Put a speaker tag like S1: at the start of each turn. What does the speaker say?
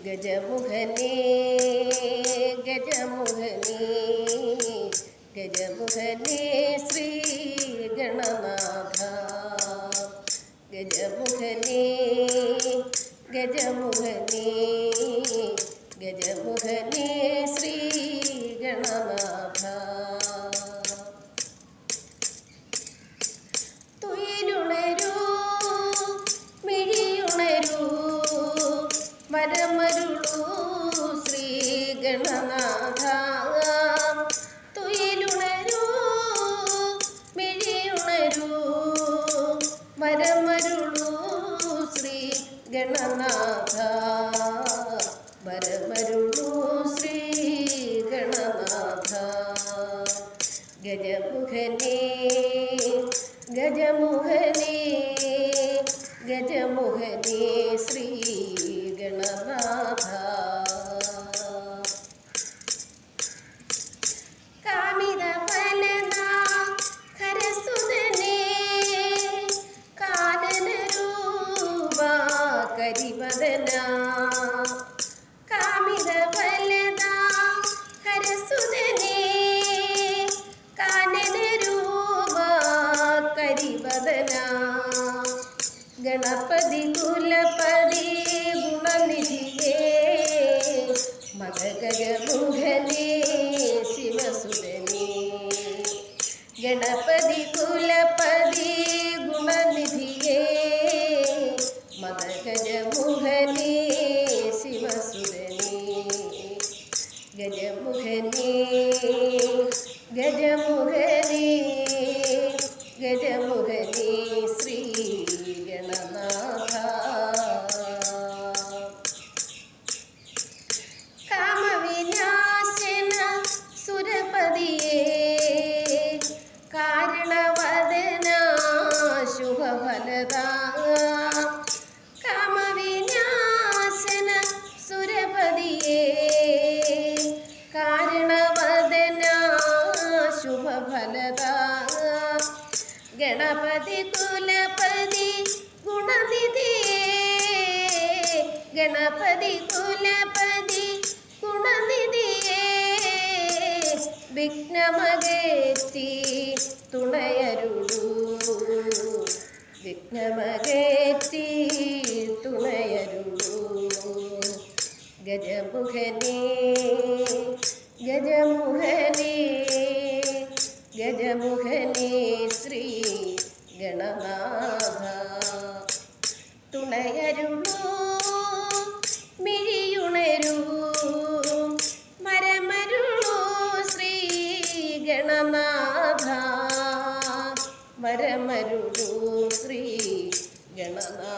S1: ഗജമുഖനേ ഗജമുഖനേ ഗജമുഖനേ ശ്രീ ഗണനാഥ ഗജമുഖനേ ഗജമുഖനേ ഗജമുഖനേ ശ്രീ തുയിലുണരൂ മിഴിയുണരൂ ശ്രീ ശ്രീ ഗജമുഖനേ ഗജമുഖനേ ഗജമുഖനേ ശ്രീ ഗണനാഥ കരിവദനാ കരിവദന గణపతి కులపతి గుణనిధియే మగ గగ ముగ ശുഭഫലദാ ഗണപതി കുലപതി ഗുണനിധി. ഗണപതി കുലപതി ഗുണനിധിയേ. വിഘ്നമകേറ്റി തുണയരുളൂ. വിഘ്നമകേറ്റി തുണയരുളൂ. ഗജമുഖനേ ഗജമുഖനേ. ഗജമുഖനേ ശ്രീ ഗണനാഥ. തുണയരുളൂ മിഴിയുണരൂ മരമരുളൂ ശ്രീ ഗണനാഥ. മരമരുളൂ ശ്രീ ഗണനാഥ.